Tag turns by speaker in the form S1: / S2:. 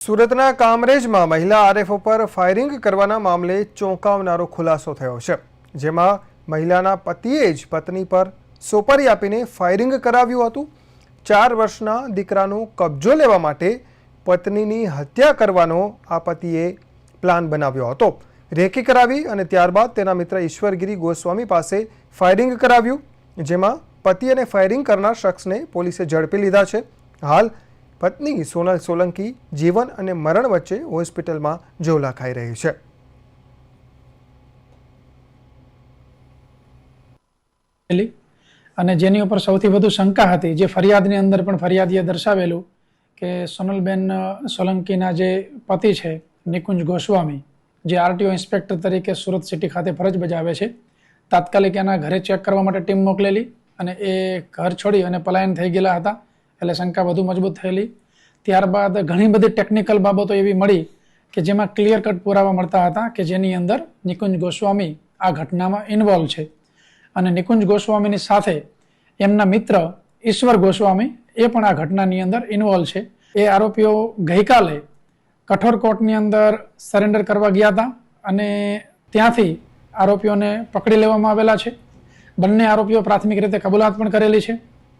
S1: સુરતના કામરેજમાં મહિલા આરએફઓ પર ફાયરિંગ કરવાના મામલે ચોંકાવનારો ખુલાસો થયો છે, જેમાં મહિલાના પતિએ જ પત્ની પર સોપારી આપીને ફાયરિંગ કરાવ્યું હતું. ચાર વર્ષના દીકરાનો કબજો લેવા માટે પત્નીની હત્યા કરવાનો આ પતિએ પ્લાન બનાવ્યો હતો. રેકી કરાવી અને ત્યારબાદ તેના મિત્ર ઈશ્વરગીરી ગોસ્વામી પાસે ફાયરિંગ કરાવ્યું, જેમાં પતિ અને ફાયરિંગ કરનાર શખ્સને પોલીસે ઝડપી લીધા છે. હાલ પત્ની સોનલ સોલંકી જીવન અને મરણ વચ્ચે હોસ્પિટલમાં ઝોલા ખાઈ રહી છે.
S2: અને જેની ઉપર સૌથી વધુ શંકા હતી, જે ફરિયાદની અંદર પણ ફરિયાદીએ દર્શાવેલું કે સોનલબેન સોલંકીના જે પતિ છે, નિકુંજ ગોસ્વામી, જે આરટીઓ ઇન્સ્પેક્ટર તરીકે સુરત સિટી ખાતે ફરજ બજાવે છે, તાત્કાલિક એના ઘરે ચેક કરવા માટે ટીમ મોકલેલી અને એ ઘર છોડી અને પલાયન થઈ ગયેલા હતા. એટલે શંકા વધુ મજબૂત થયેલી. ત્યારબાદ ઘણી બધી ટેકનિકલ બાબતો એવી મળી કે જેમાં ક્લિયર કટ પુરાવા મળતા હતા કે જેની અંદર નિકુંજ ગોસ્વામી આ ઘટનામાં ઇન્વોલ્વ છે. અને નિકુંજ ગોસ્વામીની સાથે એમના મિત્ર ઈશ્વર ગોસ્વામી એ પણ આ ઘટનાની અંદર ઇન્વોલ્વ છે. એ આરોપીઓ ગઈકાલે કઠોર કોર્ટની અંદર સરેન્ડર કરવા ગયા હતા અને ત્યાંથી આરોપીઓને પકડી લેવામાં આવેલા છે. બંને આરોપીઓ પ્રાથમિક રીતે કબૂલાત પણ કરેલી છે.